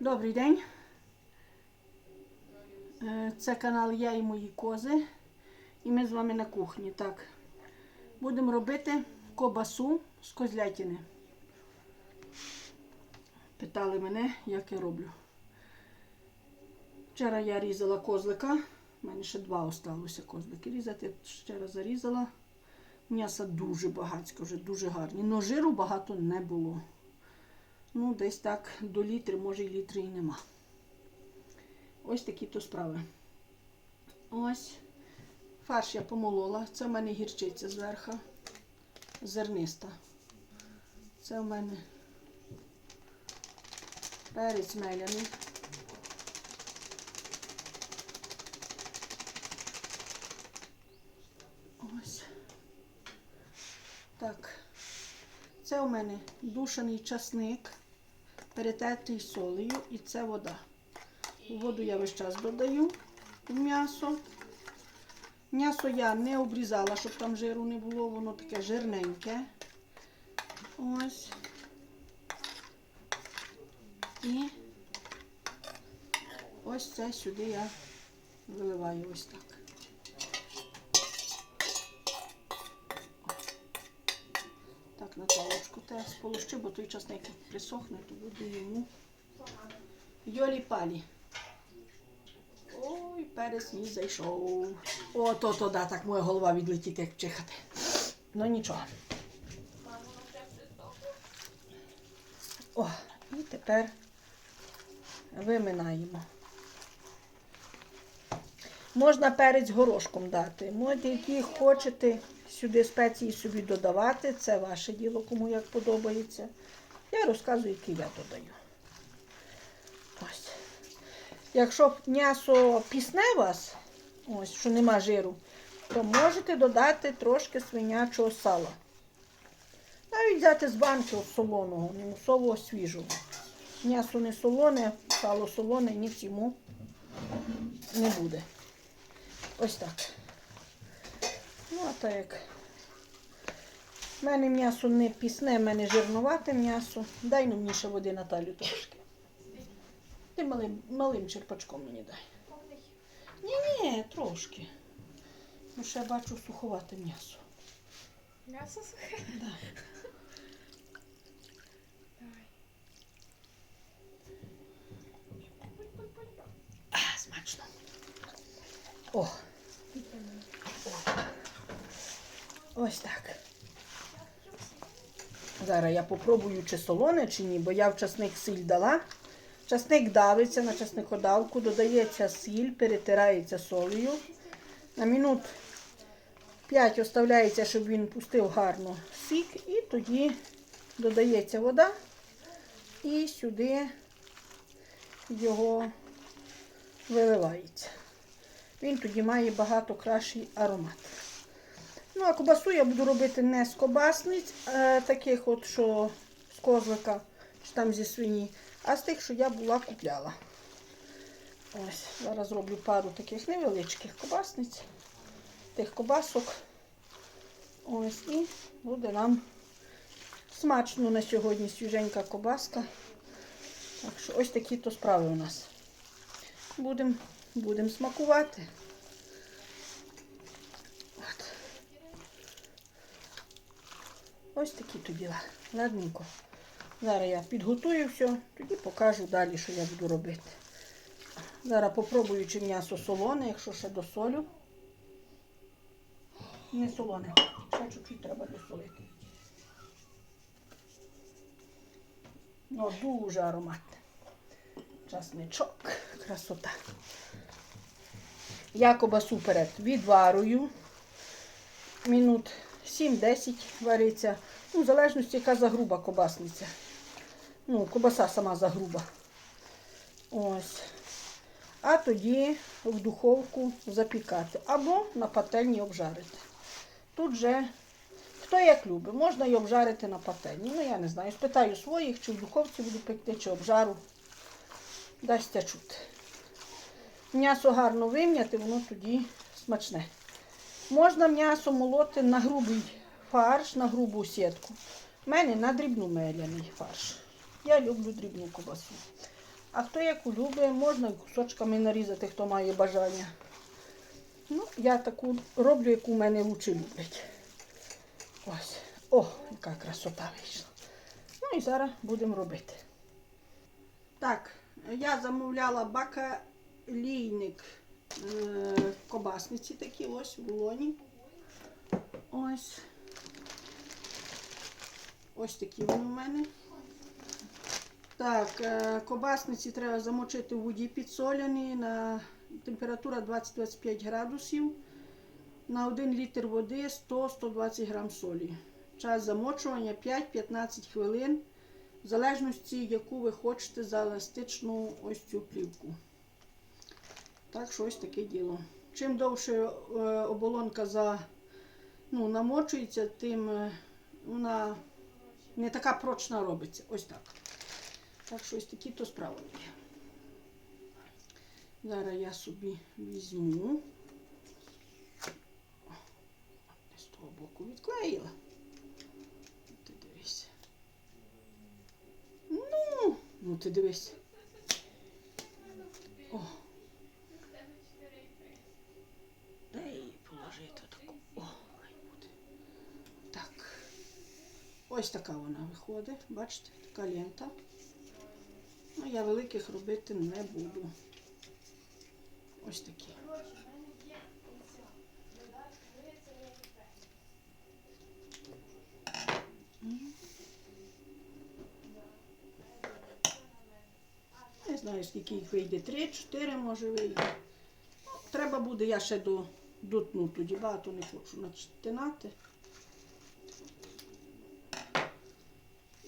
Добрий день. Е, Це канал Я і мої кози. І ми з вами на кухні. Так. Будемо робити кобасу з козлятини. Питали мене, як я роблю. Вчора я різала козлика. У мене ще два осталося козлики різати. Ще раз зарізала. М'яса дуже багатсько, вже дуже гарні. Но жиру багато не було. Ну, десь так до літри, може і літри і нема. Ось такі то справи. Ось. Фарш я помолола. Це в мене гірчиця зверху. Зерниста. Це в мене перець меляний. Ось. Так. Це у мене душений часник, перетертий солею, і це вода. Воду я весь час додаю в м'ясо. М'ясо я не обрізала, щоб там жиру не було, воно таке жирненьке. Ось. І ось це сюди я виливаю ось так. Наталочку те сполощи, бо той часник як присохне, то буде йому йолі палі. Ой, перець мій зайшов. О, то, да, так моя голова відлетіти, як чихати. Ну нічого. О, і тепер виминаємо. Можна перець горошком дати. Можете, які хочете сюди спеції собі додавати. Це ваше діло, кому як подобається. Я розказую, які я додаю. Ось. Якщо м'ясо пісне вас, ось, що нема жиру, то можете додати трошки свинячого сала. Навіть взяти з банки солоного, не мусового свіжого. М'ясо не солоне, сало солоне, ніц йому не буде. Ось так. Ну, а так як. У мене м'ясо не пісне, в мене жирнувате м'ясо. Дай ну мені ще води Наталю трошки. Ти малим, малим черпачком мені дай. Ні, ні, трошки. Ну, ще бачу суховате м'ясо. М'ясо сухе? Да. Давай. А, смачно. О, ось так. Зараз я попробую, чи солоне, чи ні, бо я в часник сіль дала. Часник давиться на часникодавку, додається сіль, перетирається солею. На минут 5 оставляється, щоб він пустив гарно сік, і тоді додається вода. І сюди його виливається. Він тоді має багато кращий аромат. Ну, а кобасу я буду робити не з кобасниць, е, таких от, що з козлика, чи там зі свині, а з тих, що я була купляла. Ось, зараз роблю пару таких невеличких кобасниць, тих кобасок. Ось, і буде нам смачно на сьогодні свіженька кобаска. Так що ось такі то справи у нас. Будемо будем смакувати. Ось такі то діла. Ладненько. Зараз я підготую все, тоді покажу далі, що я буду робити. Зараз попробую, чи м'ясо солоне, якщо ще досолю. Не солоне. Ще чуть-чуть треба досолити. Ну, дуже ароматне. Часничок, красота. Я кобасу відварую. Мінут 7-10 вариться. Ну, в залежності, яка загруба кобасниця. Ну, кобаса сама загруба. Ось. А тоді в духовку запікати. Або на пательні обжарити. Тут же, хто як любить, можна і обжарити на пательні. Ну, я не знаю. Спитаю своїх, чи в духовці буду пекти, чи обжару. Дасться чути. М'ясо гарно вим'яти, воно тоді смачне. Можна м'ясо молоти на грубий фарш, на грубу сітку. У мене на дрібну меляний фарш. Я люблю дрібну кобасу. А хто як любить, можна кусочками нарізати, хто має бажання. Ну, я таку роблю, яку в мене лучше люблять. Ось. О, яка красота вийшла. Ну і зараз будемо робити. Так, я замовляла бакалійник кобасниці такі ось в лоні. Ось. Ось такі вони у мене. Так, е, кобасниці треба замочити в воді підсоляні на температура 20-25 градусів. На 1 літр води 100-120 грам солі. Час замочування 5-15 хвилин, в залежності, яку ви хочете за еластичну ось цю плівку. Так що ось таке діло. Чим довше е, оболонка за, ну, намочується, тим е, вона не така прочна робиться. Ось так. Так що ось такі то справи є. Зараз я собі візьму. З того боку відклеїла. Ти дивись. Ну, ну ти дивись. О. Дай її положити таку. О, хай буде. Так. Ось така вона виходить. Бачите, така лента. Ну, я великих робити не буду. Ось такі. Не знаю, скільки їх вийде. Три, чотири може вийде. Ну, Треба буде, я ще до, дотну тоді, багато не хочу начинати.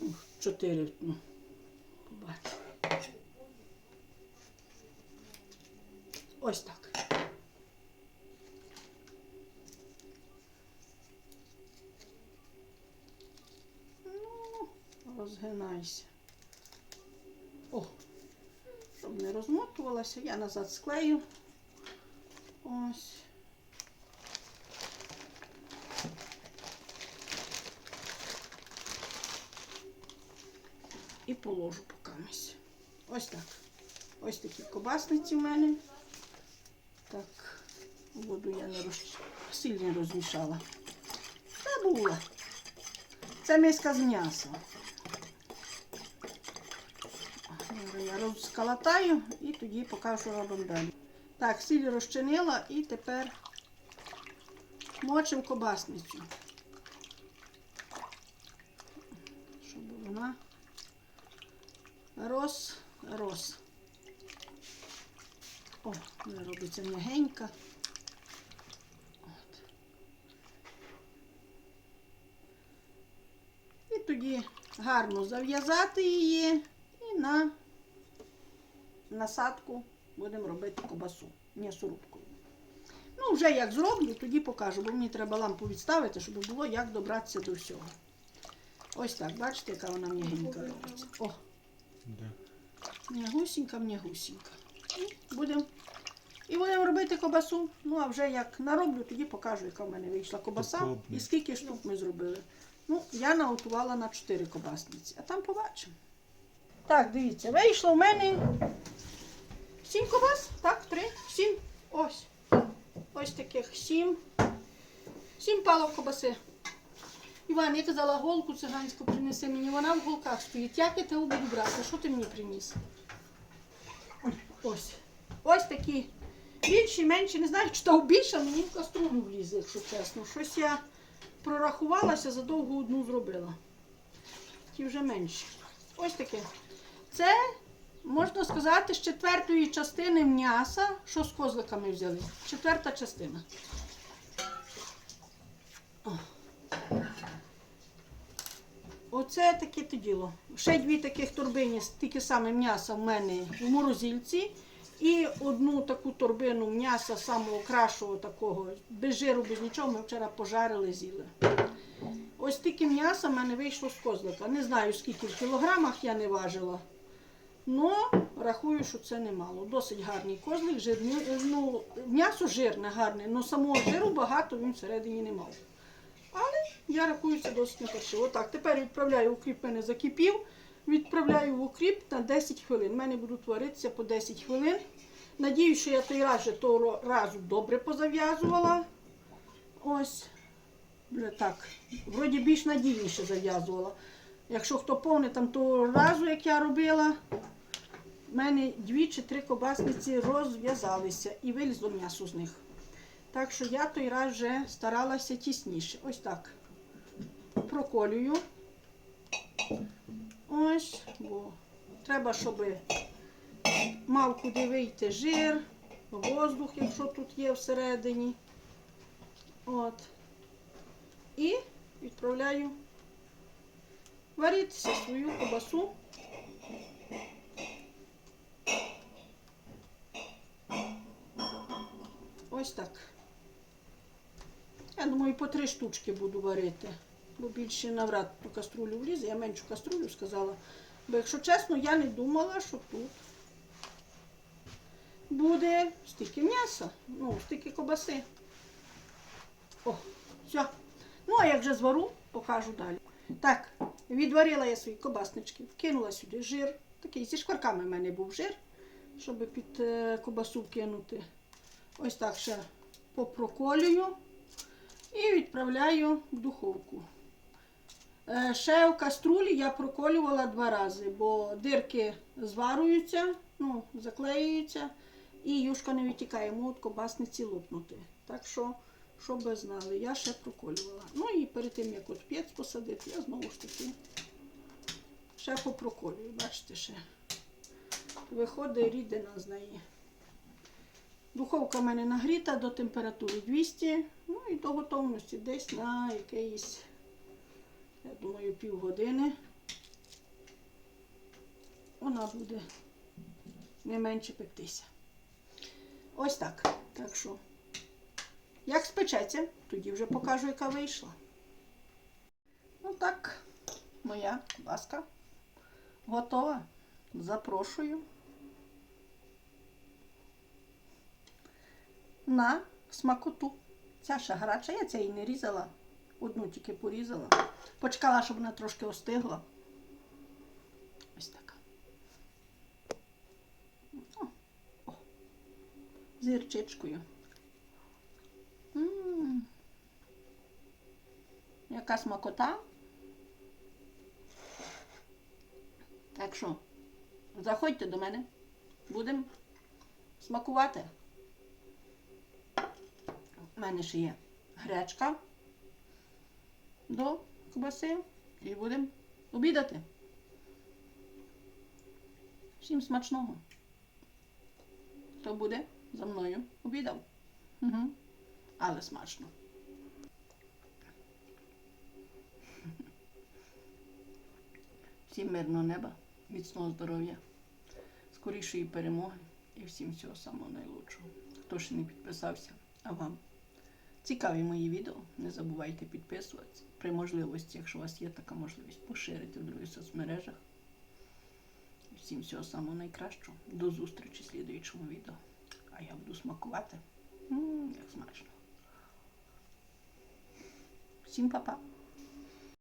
Ну, Чотири, ну. Ось так. Ну, розгинайся. О, щоб не розмотувалася, я назад склею. Ось. І положу покамись. Ось так. Ось такі кобасниці в мене. Так, воду я не роз... сильно розмішала. Забула. Це миска з м'ясом. Я розкалатаю і тоді покажу, що робимо далі. Так, сіль розчинила і тепер мочимо кобасницю. Щоб вона роз, роз. О, вона робиться м'ягенька. От. І тоді гарно зав'язати її і на насадку будемо робити кобасу м'ясорубкою. Ну, вже як зроблю, тоді покажу, бо мені треба лампу відставити, щоб було як добратися до всього. Ось так, бачите, яка вона м'ягенька робиться. О, м'ягусінька, м'ягусінька. І будемо і будемо робити кобасу. Ну, а вже як нароблю, тоді покажу, яка в мене вийшла кобаса Попробуй. і скільки штук ми зробили. Ну, я наготувала на 4 кобасниці, а там побачимо. Так, дивіться, вийшло в мене 7 кобас, так, 3, 7. Ось. Ось таких 7. 7 палок кобаси. Іван, я казала, голку циганську принеси мені, вона в голках стоїть. Як я тебе буду брати? Що ти мені приніс? Ось. Ось такі. Більші, менші, не знаю, чи то більше, мені в каструлю влізе, якщо чесно. Щось я прорахувалася, задовго одну зробила. Ті вже менші. Ось таке. Це, можна сказати, з четвертої частини м'яса, що з козликами взяли. Четверта частина. О. Оце таке то діло. Ще дві таких торбині, тільки саме м'яса в мене в морозильці. І одну таку торбину м'яса самого кращого такого, без жиру, без нічого, ми вчора пожарили, з'їли. Ось тільки м'яса в мене вийшло з козлика. Не знаю, скільки в кілограмах я не важила. Ну, рахую, що це немало. Досить гарний козлик, жирний. Ну, м'ясо жирне, гарне, але самого жиру багато він всередині не мав. Але я рахую це досить непаршиво. Отак, тепер відправляю укріп мене закипів. відправляю в укріп на 10 хвилин. У мене будуть варитися по 10 хвилин. Надіюсь, що я той раз того разу добре позав'язувала. Ось. Так. Вроді більш надійніше зав'язувала. Якщо хто повне там того разу, як я робила, в мене дві чи три кобасниці розв'язалися і вилізло м'ясо з них. Так що я той раз вже старалася тісніше. Ось так. Проколюю. Ось, бо треба, щоб мав куди вийти жир, воздух, якщо тут є всередині. От. І відправляю варитися свою кобасу. Ось так. Я думаю, по три штучки буду варити. Бо більше навряд ту каструлю влізе. Я меншу каструлю сказала. Бо, якщо чесно, я не думала, що тут буде стільки м'яса, ну, стільки кобаси. О, все. Ну, а як вже звару, покажу далі. Так, відварила я свої кобаснички, вкинула сюди жир. Такий зі шкварками в мене був жир, щоб під е, кобасу вкинути. Ось так ще попроколюю і відправляю в духовку. Е, Ще в каструлі я проколювала два рази, бо дирки зварюються, ну, заклеюються, і юшка не витікає, можуть кобасниці лопнути. Так що, щоб ви знали, я ще проколювала. Ну і перед тим, як от п'єць посадити, я знову ж таки ще попроколюю. Бачите, ще виходить рідина з неї. Духовка в мене нагріта до температури 200, ну і до готовності десь на якийсь, я думаю, півгодини. Вона буде не менше пектися. Ось так. Так що, як спечеться, тоді вже покажу, яка вийшла. Ну так, моя ласка готова. Запрошую. На смакоту. Ця ще гаряча, я це і не різала. Одну тільки порізала. Почекала, щоб вона трошки остигла. Ось така. О, о. З гірчичкою. М. Яка смакота. Так що, заходьте до мене. Будемо смакувати. У мене ще є гречка до кубаси і будемо обідати. Всім смачного. Хто буде за мною обідав. Угу. Але смачно. Всім мирного неба, міцного здоров'я, скорішої перемоги і всім всього самого найлучшого. Хто ще не підписався, а вам. Цікаві мої відео. Не забувайте підписуватися. При можливості, якщо у вас є така можливість, поширити в других соцмережах. Всім всього самого найкращого. До зустрічі в слідуючому відео. А я буду смакувати. Ммм, як смачно. Всім па-па.